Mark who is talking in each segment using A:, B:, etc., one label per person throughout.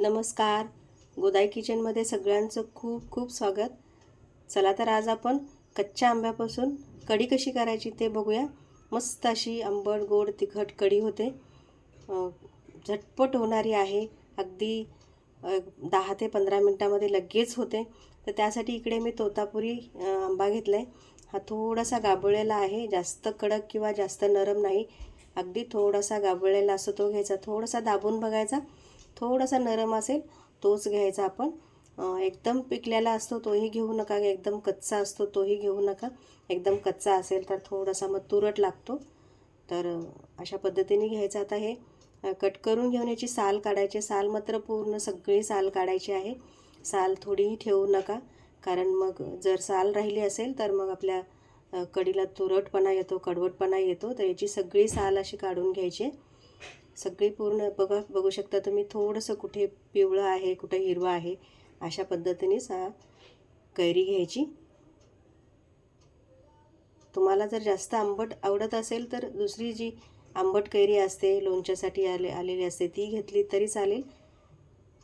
A: नमस्कार. गोदाई किचनमध्ये सगळ्यांचं खूप खूप स्वागत. चला तर आज आपण कच्च्या आंब्यापासून कढी कशी करायची ते बघूया. मस्त अशी आंबट गोड तिखट कढी होते. झटपट होणारी आहे. अगदी दहा ते पंधरा मिनटामध्ये लगेच होते. तर त्यासाठी इकडे मी तोतापुरी आंबा घेतला आहे हा थोडासा गाबळलेला आहे. जास्त कडक किंवा जास्त नरम नाही. अगदी थोडासा गाबळलेला असतो तो घ्यायचा. थोडासा दाबून बघायचा. थोडासा नरम असेल तोच घ्यायचा आपण. एकदम पिकलेला असतो तोही घेऊ नका. एकदम कच्चा असतो तोही घेऊ नका. एकदम कच्चा असेल तर थोडासा मग तुरट लागतो. तर अशा पद्धतीने घ्यायचं. आता हे कट करून घेऊन याची साल काढायची साल मात्र पूर्ण सगळी साल काढायची आहे. साल थोडीही ठेवू नका. कारण मग जर साल राहिली असेल तर मग आपल्या कडीला तुरटपणा येतो कडवटपणा येतो. तर याची सगळी साल अशी काढून घ्यायची आहे. सगळी पूर्ण बघा बघू शकता तुम्ही थोडंसं कुठे पिवळं आहे कुठे हिरवं आहे अशा पद्धतीनेच हा कैरी घ्यायची. तुम्हाला जर जास्त आंबट आवडत असेल तर दुसरी जी आंबट कैरी असते लोणच्यासाठी आले आलेली असते ती घेतली तरी चालेल.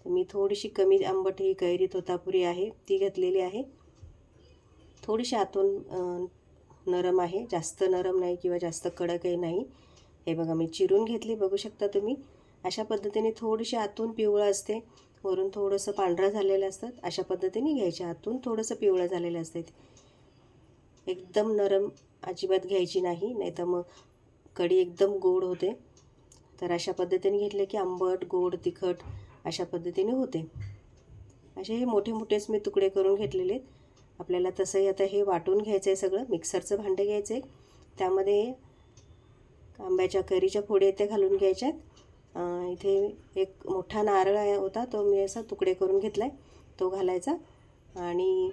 A: मी थोडीशी कमी आंबट ही कैरी तोतापुरी आहे ती घेतलेली आहे. थोडीशी आतून नरम आहे जास्त नरम नाही किंवा जास्त कडकही नाही. हे बघा मी चिरून घेतली बघू शकता तुम्ही. अशा पद्धतीने थोडीशी आतून पिवळं असते. वरून थोडंसं पांढरं झालेलं असतात अशा पद्धतीने घ्यायचे. आतून थोडंसं पिवळं झालेलं असते एकदम नरम अजिबात घ्यायची नाही नाहीतर मग कढी एकदम गोड होते. तर अशा पद्धतीने घेतले की आंबट गोड तिखट अशा पद्धतीने होते. असे हे मोठे मोठेच मी तुकडे करून घेतलेले आहेत. आपल्याला तसंही आता हे वाटून घ्यायचं आहे सगळं. मिक्सरचं भांडे घ्यायचं आहे त्यामध्ये आंब्याच्या कैरीच्या फोडी ते घालून घ्यायच्यात. इथे एक मोठा नारळ आहे होता तो मी असा तुकडे करून घेतला आहे तो घालायचा. आणि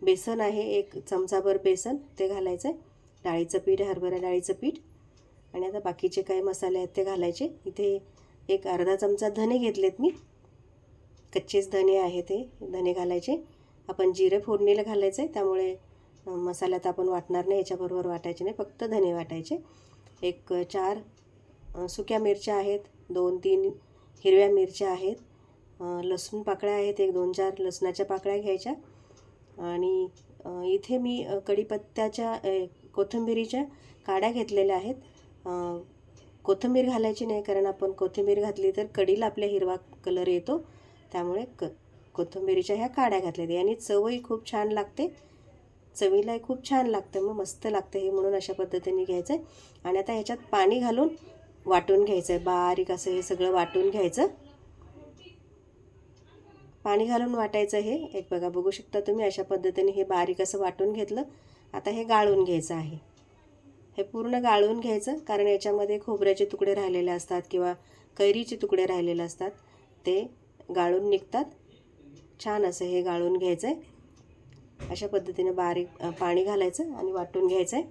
A: बेसन आहे एक चमचाभर बेसन ते घालायचं आहे डाळीचं पीठ हरभरा डाळीचं पीठ. आणि आता बाकीचे काही मसाले आहेत ते घालायचे. इथे एक अर्धा चमचा धने घेतलेत मी. कच्चेच धने आहे ते धने घालायचे. आपण जिरे फोडणीला घालायचं आहे त्यामुळे अ, मसाल्यात आपण वाटणार नाही याच्याबरोबर वाटायचे नाही फक्त धने वाटायचे. एक चार सुक्या मिरच्या आहेत दोन तीन हिरव्या मिरच्या आहेत लसूण पाकळ्या आहेत एक दोन चार लसणाच्या पाकळ्या घ्यायच्या. आणि इथे मी कढीपत्त्याच्या अ, कोथिंबिरीच्या काड्या घेतलेल्या आहेत. कोथिंबीर घालायची नाही कारण आपण कोथिंबीर घातली तर कढीला आपल्या हिरवा कलर येतो. त्यामुळे क कोथिंबिरीच्या ह्या काड्या घातल्या याने चवही खूप छान लागते. चवीला खूप छान लागतं मग मस्त लागतं हे म्हणून अशा पद्धतीने घ्यायचं आहे आणि आता ह्याच्यात पाणी घालून वाटून घ्यायचं आहे बारीक असं हे सगळं वाटून घ्यायचं. पाणी घालून वाटायचं हे एक बघा बघू शकता तुम्ही अशा पद्धतीने हे बारीक असं वाटून घेतलं. आता हे गाळून घ्यायचं आहे. हे पूर्ण गाळून घ्यायचं कारण याच्यामध्ये खोबऱ्याचे तुकडे राहिलेले असतात किंवा कैरीचे तुकडे राहिलेले असतात ते गाळून निघतात. छान असं हे गाळून घ्यायचं आहे अशा पद्धतीने बारीक पाणी घालायचं आणि वाटून घ्यायचं आहे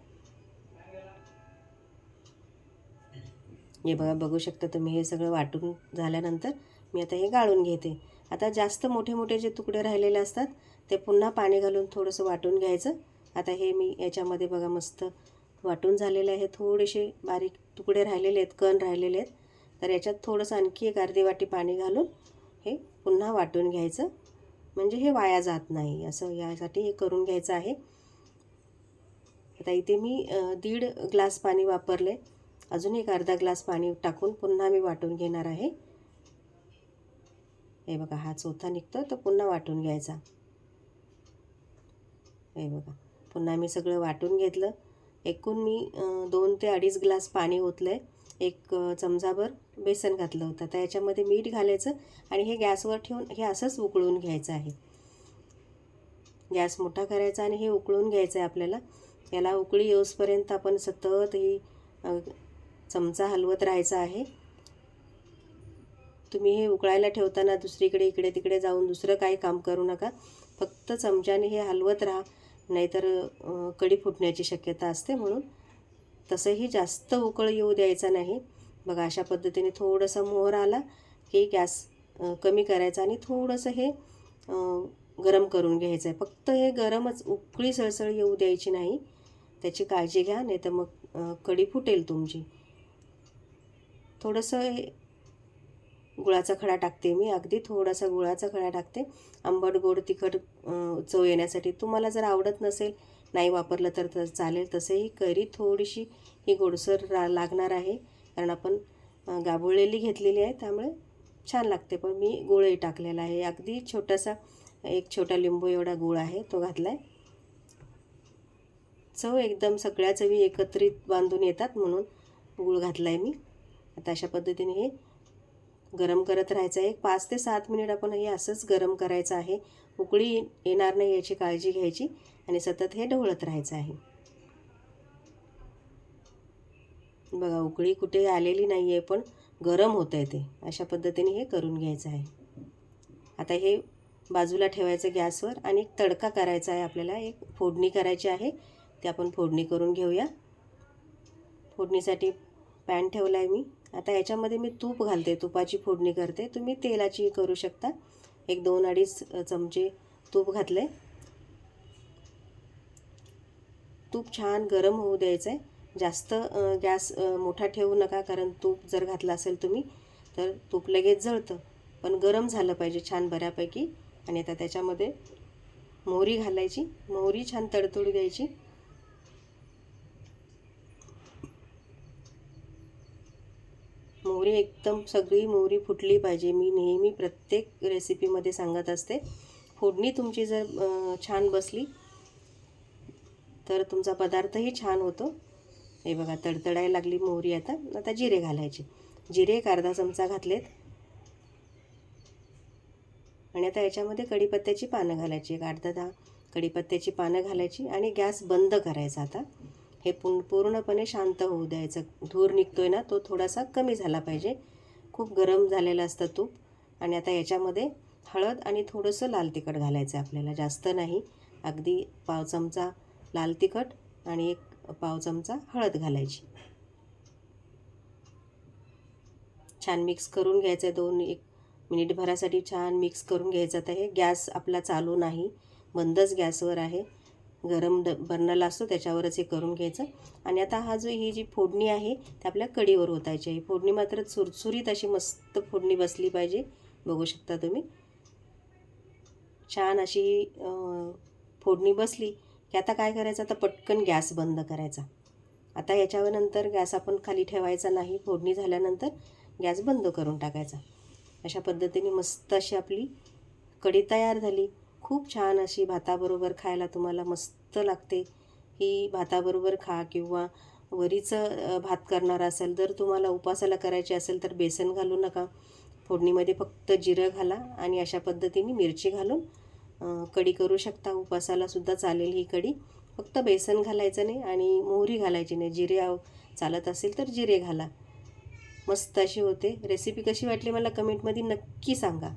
A: हे बघा बघू शकता तुम्ही हे सगळं वाटून झाल्यानंतर मी आता हे गाळून घेते. आता जास्त मोठे मोठे जे तुकडे राहिलेले असतात ते पुन्हा पाणी घालून थोडंसं वाटून घ्यायचं. आता हे मी याच्यामध्ये बघा मस्त वाटून झालेले आहे. थोडेसे बारीक तुकडे राहिलेले आहेत कण राहिलेले आहेत. तर याच्यात थोडंसं आणखी एक अर्धी वाटी पाणी घालून हे पुन्हा वाटून घ्यायचं. म्हणजे हे वाया जात नाही. असं यासाठी हे करून घ्यायचं आहे. आता इथे मी दीड ग्लास पाणी वापरले. अजून एक अर्धा ग्लास पाणी टाकून पुन्हा मी वाटून घेणार आहे. हे बघा हा चौथा निघतो तर पुन्हा वाटून घ्यायचा. हे बघा पुन्हा मी सगळं वाटून घेतलं. एकूण मी दोन ते अडीच ग्लास पाणी ओतलं. आहे एक चमचाभर बेसन घातलं होतं. तर याच्यामध्ये मीठ घालायचं आणि हे गॅसवर ठेवून हे असंच उकळून घ्यायचं आहे. गॅस मोठा करायचा आणि हे उकळून घ्यायचं आहे आपल्याला. याला उकळी येऊसपर्यंत आपण सतत ही चमचा हलवत राहायचा आहे. तुम्ही हे उकळायला ठेवताना दुसरीकडे इकडे तिकडे जाऊन दुसरं काही काम करू नका. फक्त चमच्याने हे हलवत राहा. नाहीतर कडी कढी फुटण्याची शक्यता असते म्हणून. तसंही जास्त उकळ येऊ द्यायचा नाही. बघा अशा पद्धतीने थोडंसं मोहर आला की गॅस कमी करायचा आणि थोडंसं हे गरम करून घ्यायचं आहे फक्त हे गरमच उकळी सळसळ येऊ द्यायची नाही. त्याची काळजी घ्या नाही तर मग कडी कढी फुटेल तुमची. थोडंसं हे गुळाचा खडा टाकते मी अगदी थोडासा गुळाचा खडा टाकते. आंबट गोड तिखट चव येण्यासाठी. तुम्हाला जर आवडत नसेल नाही वापरलं तर तर चालेल तसंही कैरी. थोडीशी ही गोडसर रा लागणार आहे कारण आपण गाभुळलेली गाबुळलेली घेतलेली आहे त्यामुळे छान लागते. पण मी गुळही टाकलेला आहे. अगदी छोटासा एक छोटा लिंबू एवढा गुळ आहे तो घातला आहे चव एकदम सगळ्या चवी एकत्रित बांधून येतात म्हणून गूळ घातला आहे मी. आता अशा पद्धतीने हे गरम करत राहायचं आहे. एक पाच ते सात मिनिट आपण हे असंच गरम करायचं आहे. उकळी येणार नाही याची काळजी घ्यायची आणि सतत हे ढवळत राहायचं आहे. बघा उकळी कुठे आलेली नाही आहे पण गरम होतं आहे ते. अशा पद्धतीने हे करून घ्यायचं आहे. आता हे बाजूला ठेवायचं गॅसवर आणि एक तडका करायचा आहे आपल्याला. एक फोडणी करायची आहे. ते आपण फोडणी करून घेऊया. फोडणीसाठी पॅन ठेवला आहे मी. आता याच्यामध्ये मी तूप घालते तुपाची फोडणी करते. तुम्ही तेलाची करू शकता. एक दोन अडीच चमचे तूप घातलं आहे तूप छान गरम होऊ द्यायचं आहे जास्त गॅस मोठा ठेवू नका कारण तूप जर घातलं असेल तुम्ही तर तूप लगेच जळतं. पण गरम झालं पाहिजे छान बऱ्यापैकी. आणि आता त्याच्यामध्ये मोहरी घालायची. मोहरी छान तडतडू द्यायची. मोहरी एकदम सगळी मोहरी फुटली पाहिजे. मी नेहमी प्रत्येक रेसिपीमध्ये सांगत असते. फोडणी तुमची जर छान बसली तर तुमचा पदार्थही छान होतो. हे बघा तडतडायला लागली मोहरी आता. आता जिरे घालायचे. जिरे एक अर्धा चमचा घातलेत. आणि आता याच्यामध्ये कढीपत्त्याची पानं घालायची. एक अर्धा दहा कढीपत्त्याची पानं घालायची आणि गॅस बंद करायचा आता. हे पूर्ण पूर्णपणे शांत होऊ द्यायचं. धूर निघतोय ना तो थोडासा कमी झाला पाहिजे. खूप गरम झालेलं असतं तूप. आणि आता याच्यामध्ये हळद आणि थोडंसं लाल तिखट घालायचं आहे आपल्याला. जास्त नाही. अगदी पाव चमचा लाल तिखट आणि एक पाव चमचा हळद घालायची. छान मिक्स करून घ्यायचं आहे दोन एक मिनिटभरासाठी छान मिक्स करून घ्यायचं आता हे गॅस आपला चालू नाही. बंदच गॅसवर आहे. गरम ड बर्नरला असतो त्याच्यावरच हे करून घ्यायचं. आणि आता हा जो ही जी फोडणी आहे ती आपल्या कडीवर ओतायची आहे. फोडणी मात्र चुरचुरीत अशी मस्त फोडणी बसली पाहिजे बघू शकता तुम्ही. छान अशी फोडणी बसली की आता काय करायचं? आता पटकन गॅस बंद करायचा. आता याच्यावर नंतर गॅस आपण खाली ठेवायचा नाही फोडणी झाल्यानंतर गॅस बंद करून टाकायचा. अशा पद्धतीने मस्त अशी आपली कढी तयार झाली. खूप छान अशी भाताबरोबर खायला तुम्हाला मस्त लागते. ही भाताबरोबर खा किंवा वरीचं भात करणार असेल जर तुम्हाला उपासाला करायची असेल तर बेसन घालू नका. फोडणीमध्ये फक्त जिरं घाला आणि अशा पद्धतीने मिरची घालून कढी करू शकता. उपासालासुद्धा चालेल ही कढी. फक्त बेसन घालायचं नाही आणि मोहरी घालायची नाही. जिरे चालत असेल तर जिरे घाला. मस्त अशी होते. रेसिपी कशी वाटली मला कमेंटमध्ये नक्की सांगा.